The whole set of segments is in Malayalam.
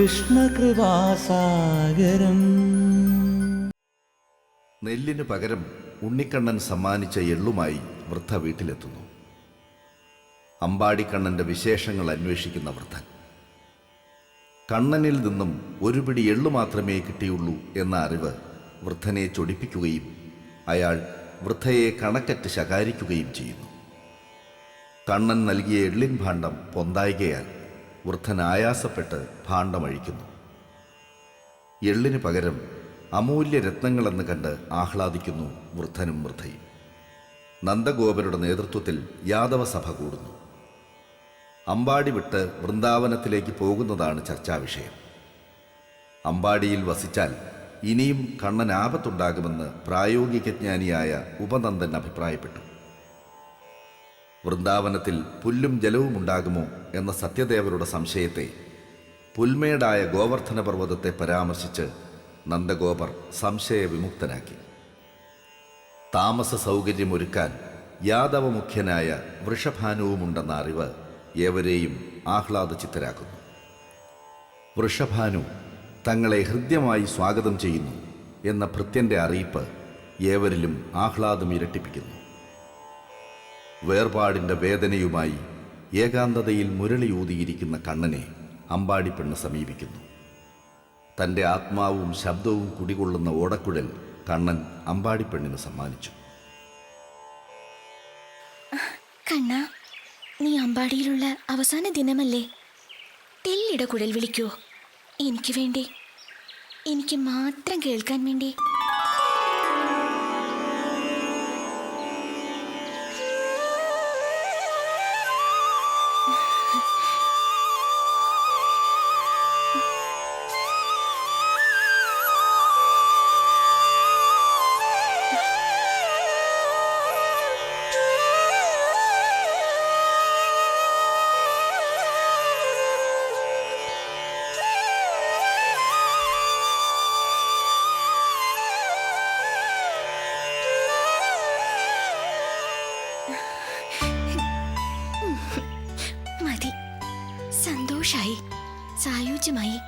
കൃഷ്ണകൃപാസാഗരം. നെല്ലിനു പകരം ഉണ്ണിക്കണ്ണൻ സമ്മാനിച്ച എള്ളുമായി വൃദ്ധ വീട്ടിലെത്തുന്നു. അമ്പാടിക്കണ്ണന്റെ വിശേഷങ്ങൾ അന്വേഷിക്കുന്ന വൃദ്ധൻ. കണ്ണനിൽ നിന്നും ഒരു പിടി എള്ളു മാത്രമേ കിട്ടിയുള്ളൂ എന്ന അറിവ് വൃദ്ധനെ ചൊടിപ്പിക്കുകയും അയാൾ വൃദ്ധയെ കണക്കറ്റ് ശകാരിക്കുകയും ചെയ്യുന്നു. കണ്ണൻ നൽകിയ എള്ളിൻ ഭാണ്ഡം പൊന്തായികയാൽ വൃദ്ധൻ ആയാസപ്പെട്ട് ഭാണ്ഡമഴിക്കുന്നു. എള്ളിന് പകരം അമൂല്യ രത്നങ്ങളെന്ന് കണ്ട് ആഹ്ലാദിക്കുന്നു വൃദ്ധനും വൃദ്ധയും. നന്ദഗോപരുടെ നേതൃത്വത്തിൽ യാദവ സഭ കൂടുന്നു. അമ്പാടി വിട്ട് വൃന്ദാവനത്തിലേക്ക് പോകുന്നതാണ് ചർച്ചാ വിഷയം അമ്പാടിയിൽ വസിച്ചാൽ ഇനിയും കണ്ണൻ ആപത്തുണ്ടാകുമെന്ന് പ്രായോഗികജ്ഞാനിയായ ഉപനന്ദൻ അഭിപ്രായപ്പെട്ടു. വൃന്ദാവനത്തിൽ പുല്ലും ജലവും ഉണ്ടാകുമോ എന്ന സത്യദേവരുടെ സംശയത്തെ പുൽമേടായ ഗോവർദ്ധന പർവതത്തെ പരാമർശിച്ച് നന്ദഗോപർ സംശയവിമുക്തനാക്കി. താമസ സൗകര്യമൊരുക്കാൻ യാദവ മുഖ്യനായ വൃഷഭാനുവുമുണ്ടെന്ന അറിവ് ഏവരെയും ആഹ്ലാദചിത്തരാക്കുന്നു. വൃഷഭാനു തങ്ങളെ ഹൃദ്യമായി സ്വാഗതം ചെയ്യുന്നു എന്ന ഭൃത്യന്റെ അറിയിപ്പ് ഏവരിലും ആഹ്ലാദം ഇരട്ടിപ്പിക്കുന്നു. വേർപാടിന്റെ വേദനയുമായി ഏകാന്തതയിൽ മുരളിയൂതിയിരിക്കുന്ന കണ്ണനെ അമ്പാടി പെണ്ണ് സമീപിക്കുന്നു. തന്റെ ആത്മാവും ശബ്ദവും കുടികൊള്ളുന്ന ഓടക്കുഴൽ കണ്ണൻ അമ്പാടി പെണ്ണിന് സമ്മാനിച്ചു. കണ്ണ നീ അമ്പാടിയിലുള്ള അവസാന ദിനമല്ലേ? തെല്ലിട കുഴൽ വിളിക്കൂ. എനിക്ക് വേണ്ടി എനിക്ക് മാത്രം കേൾക്കാൻ വേണ്ടി. സന്തോഷായി. സായുജ്യമായി.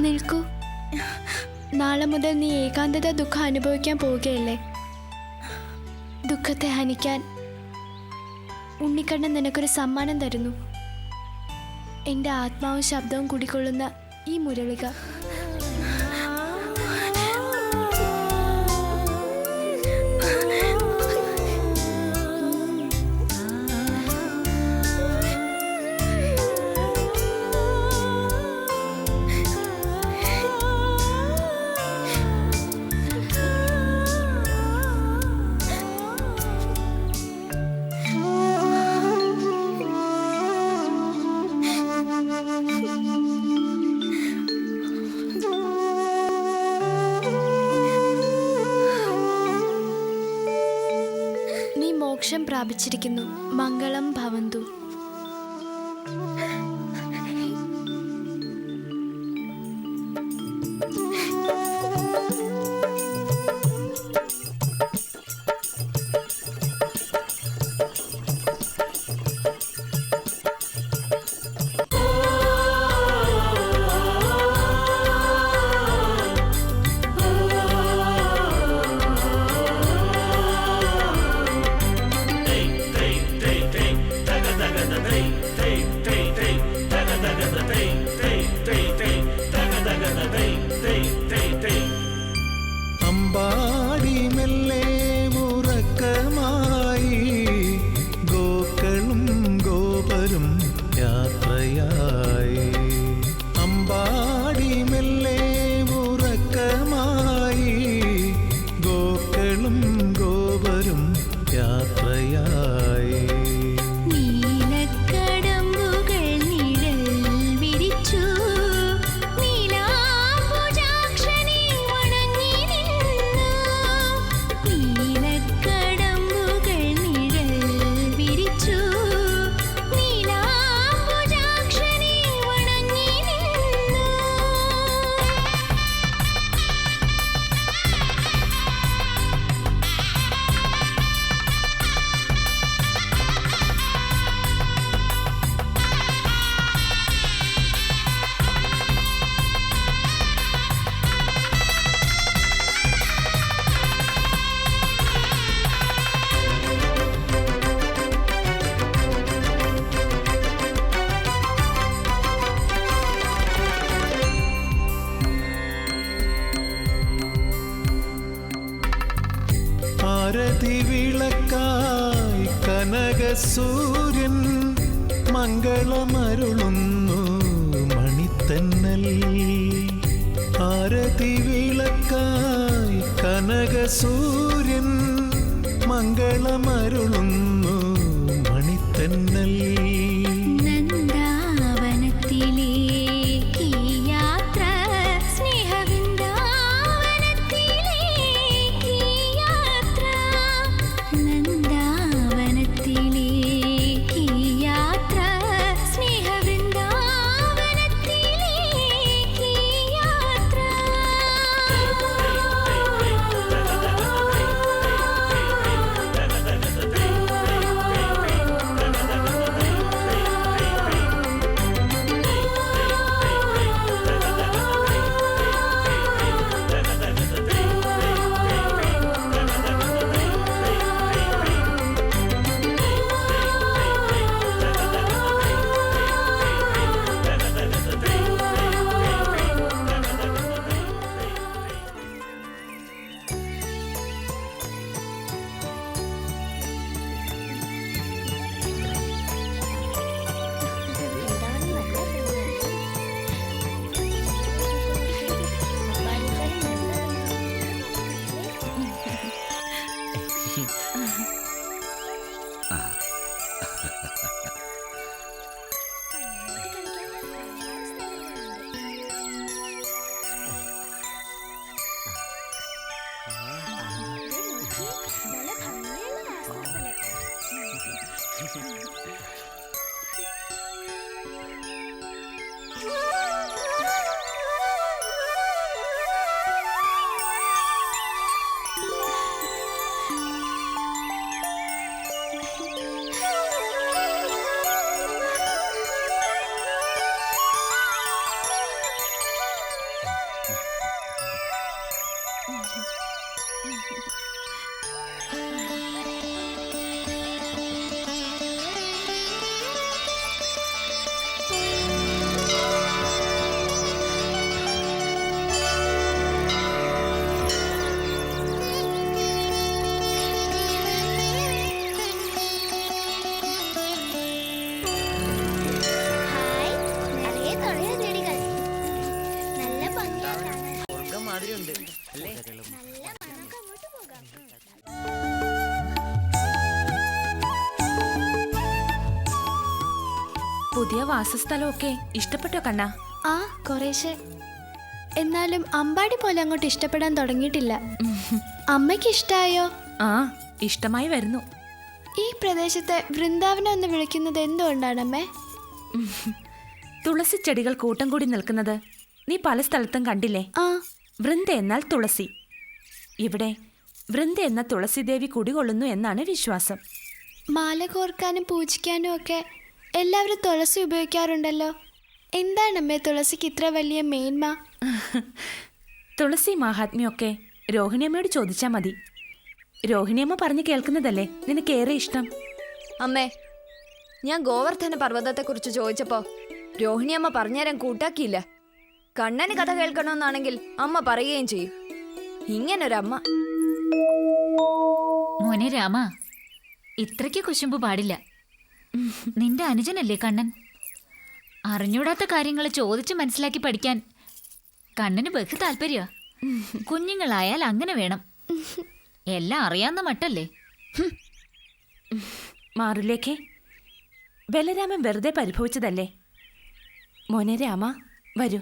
നിൽക്കൂ. നാളെ മുതൽ നീ ഏകാന്തത ദുഃഖം അനുഭവിക്കാൻ പോവുകയല്ലേ? ദുഃഖത്തെ ഹനിക്കാൻ ഉണ്ണിക്കണ്ണൻ നിനക്കൊരു സമ്മാനം തരുന്നു. എന്റെ ആത്മാവും ശബ്ദവും കുടിക്കൊള്ളുന്ന ഈ മുരളിക മോക്ഷം പ്രാപിച്ചിരിക്കുന്നു മംഗളം ഭവന്തു. yeah കനകസൂര്യൻ മംഗളമരുളുന്നു മണിത്തന്നൽ. ആരതി വിളക്കായി കനകസൂര്യൻ മംഗളമരുളുന്നു മണിത്തന്നൽ. വാസസ്ഥലമൊക്കെ ഇഷ്ടപ്പെട്ടോ കണ്ണ? ആ കൊറേശ്ശെ. എന്നാലും അമ്പാടി പോലെ അങ്ങോട്ട് ഇഷ്ടപ്പെടാൻ തുടങ്ങിയിട്ടില്ല. അമ്മയ്ക്ക് ഇഷ്ടായോ ആ ഇഷ്ടമായി വരുന്നു. ഈ പ്രദേശത്തെ വൃന്ദാവനം എന്ന് വിളിക്കുന്നത് എന്തുകൊണ്ടാണ് അമ്മേ തുളസി ചെടികൾ കൂട്ടം കൂടി നിൽക്കുന്നത് നീ പല സ്ഥലത്തും കണ്ടില്ലേ? ആ. വൃന്ദ എന്നാൽ തുളസി. ഇവിടെ വൃന്ദ എന്ന തുളസി ദേവി കുടികൊള്ളുന്നു എന്നാണ് വിശ്വാസം. മാല കോർക്കാനും പൂജിക്കാനും ഒക്കെ എല്ലാവരും തുളസി ഉപയോഗിക്കാറുണ്ടല്ലോ. എന്താണ് അമ്മേ തുളസിക്ക് ഇത്ര വലിയ മേന്മ? തുളസി മഹാത്മ്യമൊക്കെ രോഹിണിയമ്മയോട് ചോദിച്ചാൽ മതി. രോഹിണിയമ്മ പറഞ്ഞു കേൾക്കുന്നതല്ലേ നിനക്ക് ഏറെ ഇഷ്ടം? അമ്മേ ഞാൻ ഗോവർദ്ധന പർവതത്തെക്കുറിച്ച് ചോദിച്ചപ്പോ രോഹിണിയമ്മ പറഞ്ഞുതരാൻ കൂട്ടാക്കിയില്ല. കണ്ണന് കഥ കേൾക്കണമെന്നാണെങ്കിൽ അമ്മ പറയുകയും ചെയ്യും. ഇങ്ങനൊരമ്മ. മോനെ രാമ ഇത്രയ്ക്ക് കുശുമ്പ് പാടില്ല. നിന്റെ അനുജനല്ലേ കണ്ണൻ? അറിഞ്ഞൂടാത്ത കാര്യങ്ങൾ ചോദിച്ച് മനസ്സിലാക്കി പഠിക്കാൻ. കണ്ണന് ബഹു താല്പര്യ. കുഞ്ഞുങ്ങളായാൽ അങ്ങനെ വേണം. എല്ലാം അറിയാവുന്ന മട്ടല്ലേ? മാറുലേക്കേ ബലരാമൻ വെറുതെ പരിഭവിച്ചതല്ലേ? മോനെ രാമ വരൂ.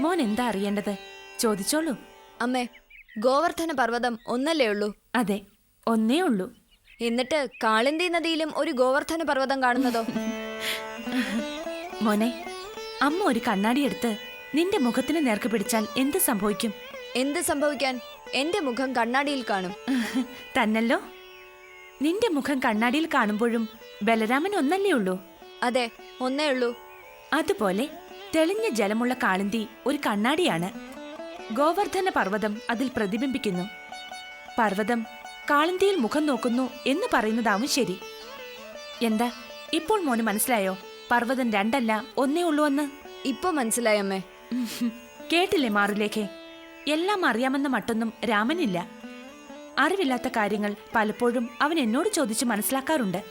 മോൻ എന്താ അറിയേണ്ടത്? ചോദിച്ചോളൂ. അമ്മേ ഗോവർദ്ധന പർവതം ഒന്നല്ലേ ഉള്ളൂ? അതെ ഒന്നേ ഉള്ളൂ. എന്നിട്ട് കാളിന്തി നദിയിലും ഒരു ഗോവർദ്ധന പർവതം കാണുന്നതോ? മോനെ അമ്മ ഒരു കണ്ണാടി എടുത്ത് നിന്റെ മുഖത്തിന് നേർക്ക് പിടിച്ചാൽ എന്ത് സംഭവിക്കും? എന്ത് സംഭവിക്കാൻ? എന്റെ മുഖം കണ്ണാടിയിൽ കാണും. തന്നല്ലോ. നിന്റെ മുഖം കണ്ണാടിയിൽ കാണുമ്പോഴും ബലരാമൻ ഒന്നല്ലേ ഉള്ളൂ? അതെ ഒന്നേ ഉള്ളൂ. അതുപോലെ തെളിഞ്ഞ ജലമുള്ള കാളിന്തി ഒരു കണ്ണാടിയാണ്. ഗോവർദ്ധന പർവതം അതിൽ പ്രതിബിംബിക്കുന്നു. പർവതം കാളിന്തിയിൽ മുഖം നോക്കുന്നു എന്ന് പറയുന്നതാവും ശരി. എന്താ ഇപ്പോൾ മോന് മനസ്സിലായോ? പർവതം രണ്ടല്ല ഒന്നേ ഉള്ളൂ എന്ന്? ഇപ്പൊ മനസ്സിലായി അമ്മേ കേട്ടില്ലേ മാറുലേഖേ? എല്ലാം അറിയാമെന്ന മട്ടൊന്നും രാമനില്ല. അറിവില്ലാത്ത കാര്യങ്ങൾ പലപ്പോഴും അവൻ എന്നോട് ചോദിച്ച് മനസ്സിലാക്കാറുണ്ട്.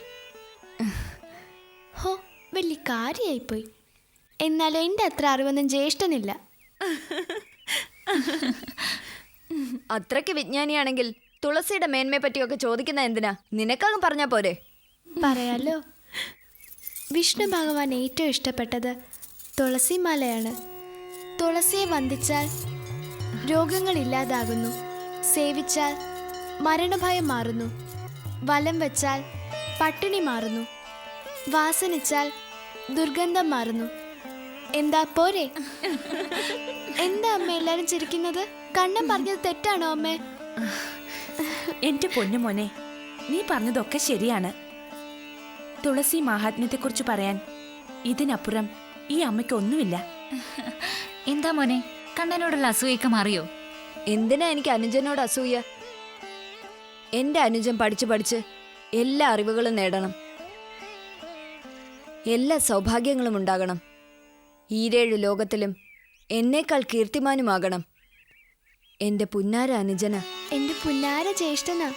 ഹോ വലിയ കാര്യമായിപ്പോയി എന്നാലും എന്റെ അത്ര അറിവൊന്നും ജ്യേഷ്ഠനില്ല. അത്രയ്ക്ക് വിജ്ഞാനിയാണെങ്കിൽ തുളസിയുടെ മേന്മയെ പറ്റിയൊക്കെ ചോദിക്കുന്ന എന്തിനാ? നിനക്കാകും പറഞ്ഞാ പോരെ. പറയാലോ. വിഷ്ണു ഭഗവാൻ ഏറ്റവും ഇഷ്ടപ്പെട്ടത് തുളസി മാലയാണ്. തുളസിയെ വന്ദിച്ചാൽ രോഗങ്ങൾ ഇല്ലാതാകുന്നു. സേവിച്ചാൽ മരണഭയം മാറുന്നു. വലം വച്ചാൽ പട്ടിണി മാറുന്നു. വാസനിച്ചാൽ ദുർഗന്ധം മാറുന്നു. എന്താ പോരെ? എന്താ അമ്മ എല്ലാരും ചിരിക്കുന്നത്? കണ്ണൻ പറഞ്ഞത് തെറ്റാണോ അമ്മേ? എന്റെ പൊന്നു മോനെ നീ പറഞ്ഞതൊക്കെ ശരിയാണ്. തുളസി മഹാത്മ്യത്തെക്കുറിച്ച് പറയാൻ ഇതിനപ്പുറം ഈ അമ്മയ്ക്ക് ഒന്നുമില്ല. എന്താ മോനെ കണ്ണനോടുള്ള അസൂയൊക്കെ മാറിയോ? എന്തിനാ എനിക്ക് അനുജനോട് അസൂയ? എന്റെ അനുജൻ പഠിച്ചു പഠിച്ച് എല്ലാ അറിവുകളും നേടണം. എല്ലാ സൗഭാഗ്യങ്ങളും ഉണ്ടാകണം. ഈരേഴ് ലോകത്തിലും എന്നേക്കാൾ കീർത്തിമാനുമാകണം. എന്റെ പുന്നാര അനുജന. എന്റെ പുന്നാര ജ്യേഷ്ഠനാ.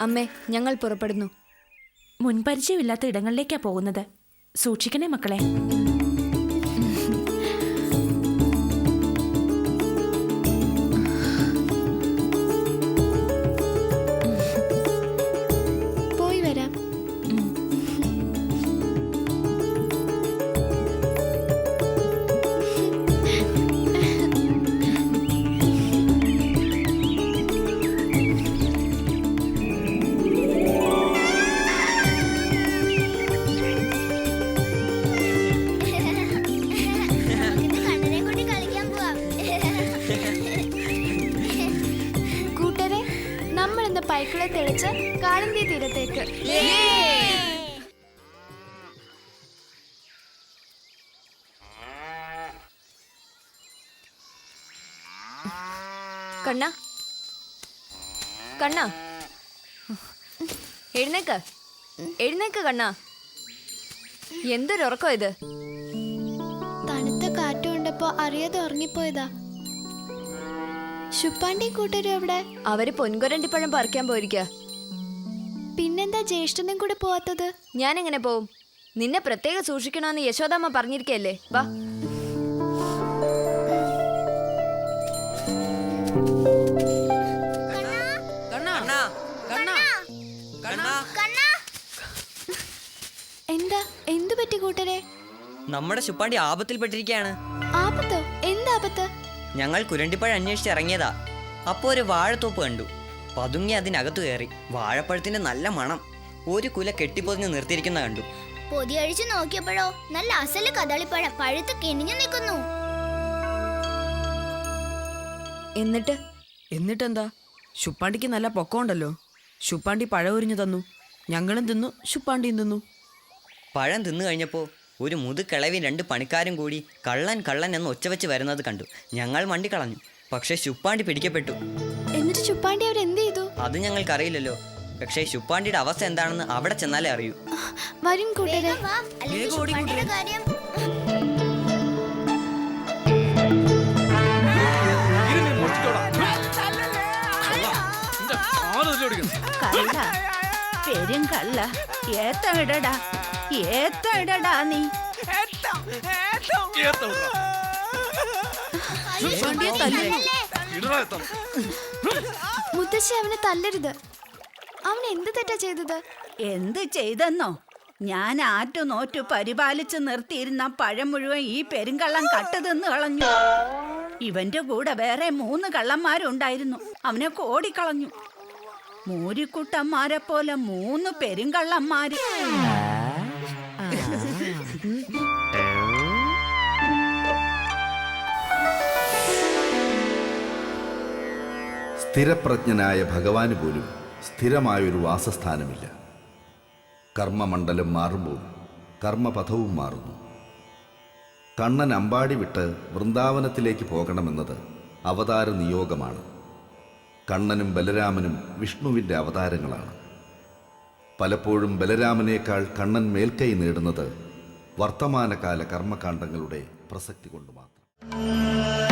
അമ്മേ ഞങ്ങൾ പുറപ്പെടുന്നു. മുൻപരിചയമില്ലാത്ത ഇടങ്ങളിലേക്കാ പോകുന്നത്. സൂക്ഷിക്കണേ മക്കളെ. കണ്ണ. കണ്ണ. എഴുന്നേക്ക്. എഴുന്നേക്ക് കണ്ണ. എന്തൊരുറക്കോ ഇത്? തണുത്ത കാറ്റ് കൊണ്ടപ്പോ അറിയാതെ ഉറങ്ങിപ്പോയതാ. ശുപ്പാണ്ടി കൂട്ടരും എവിടെ? അവർ പൊൻകുരണ്ടിപ്പഴം പറിക്കാൻ പോയിരിക്ക. പിന്നെന്താ ജ്യേഷ്ഠനും കൂടെ പോവാത്തത്? ഞാൻ എങ്ങനെ പോവും? നിന്നെ പ്രത്യേകം സൂക്ഷിക്കണമെന്ന് യശോദാമ്മ പറഞ്ഞിരിക്കല്ലേ വാ. കൂട്ടരെ? നമ്മുടെ ശുപ്പാണ്ടി ആപത്തിൽപ്പെട്ടിരിക്കുകയാണ് ആപത്തോ? എന്താപത്ത് ഞങ്ങൾ കുരണ്ടിപ്പഴം അന്വേഷിച്ച് ഇറങ്ങിയതാ. അപ്പോൾ ഒരു വാഴത്തോപ്പ് കണ്ടു. പതുങ്ങി അതിനകത്ത് കയറി. വാഴപ്പഴത്തിന്റെ നല്ല മണം. ഒരു കുല കെട്ടിപ്പൊതിഞ്ഞ് നിർത്തിയിരിക്കുന്ന കണ്ടു. പൊതി അഴിച്ചു നോക്കിയപ്പോഴോ നല്ല അസൽ കദളിപ്പഴം പഴുത്ത് കെണിഞ്ഞു നിൽക്കുന്നു. എന്നിട്ട്? എന്നിട്ടെന്താ? ശുപ്പാണ്ടിക്ക് നല്ല പൊക്കമുണ്ടല്ലോ. ശുപ്പാണ്ടി പഴം ഉരിഞ്ഞു തന്നു. ഞങ്ങളും തിന്നു ശുപ്പാണ്ടിയും തിന്നു. പഴം തിന്നു കഴിഞ്ഞപ്പോൾ ഒരു മുതുകിളവി രണ്ട് പണിക്കാരും കൂടി കള്ളൻ കള്ളൻ എന്ന് ഒച്ച വെച്ച് വരുന്നത് കണ്ടു. ഞങ്ങൾ മണ്ടി കളഞ്ഞു. പക്ഷേ ശുപ്പാണ്ടി പിടിക്കപ്പെട്ടു. എന്നിട്ട് ശുപ്പാണ്ടി അവർ എന്ത് ചെയ്തു? അത് ഞങ്ങൾക്കറിയില്ലല്ലോ. പക്ഷേ ശുപ്പാണ്ടിയുടെ അവസ്ഥ എന്താണെന്ന് അവിടെ ചെന്നാലേ അറിയൂ. വരും കൂട്ടരെ. കള്ള. കള്ള. ഏത്തമിടടാ നീ. മുത്തശ്ശി അവനെ തല്ലരുത്. അവൻ എന്ത് തെറ്റാ ചെയ്തത്? എന്ത് ചെയ്തെന്നോ? ഞാൻ ആറ്റു നോറ്റു പരിപാലിച്ചു നിർത്തിയിരുന്ന പഴം മുഴുവൻ ഈ പെരുങ്കള്ളം കട്ടുതിന്ന് കളഞ്ഞു. ഇവന്റെ കൂടെ വേറെ മൂന്ന് കള്ളന്മാരുണ്ടായിരുന്നു. അവനെ കോടിക്കളഞ്ഞു. മൂരിക്കുട്ടന്മാരെ പോലെ മൂന്ന് പെരുങ്കള്ളന്മാര്. സ്ഥിരപ്രജ്ഞനായ ഭഗവാന് പോലും സ്ഥിരമായൊരു വാസസ്ഥാനമില്ല. കർമ്മമണ്ഡലം മാറുമ്പോൾ കർമ്മപഥവും മാറുന്നു. കണ്ണൻ അമ്പാടി വിട്ട് വൃന്ദാവനത്തിലേക്ക് പോകണമെന്നത് അവതാര നിയോഗമാണ്. കണ്ണനും ബലരാമനും വിഷ്ണുവിന്റെ അവതാരങ്ങളാണ്. പലപ്പോഴും ബലരാമനേക്കാൾ കണ്ണൻ മേൽക്കൈ നേടുന്നത് വർത്തമാനകാല കർമ്മകാണ്ഡങ്ങളുടെ പ്രസക്തി കൊണ്ട് മാത്രം.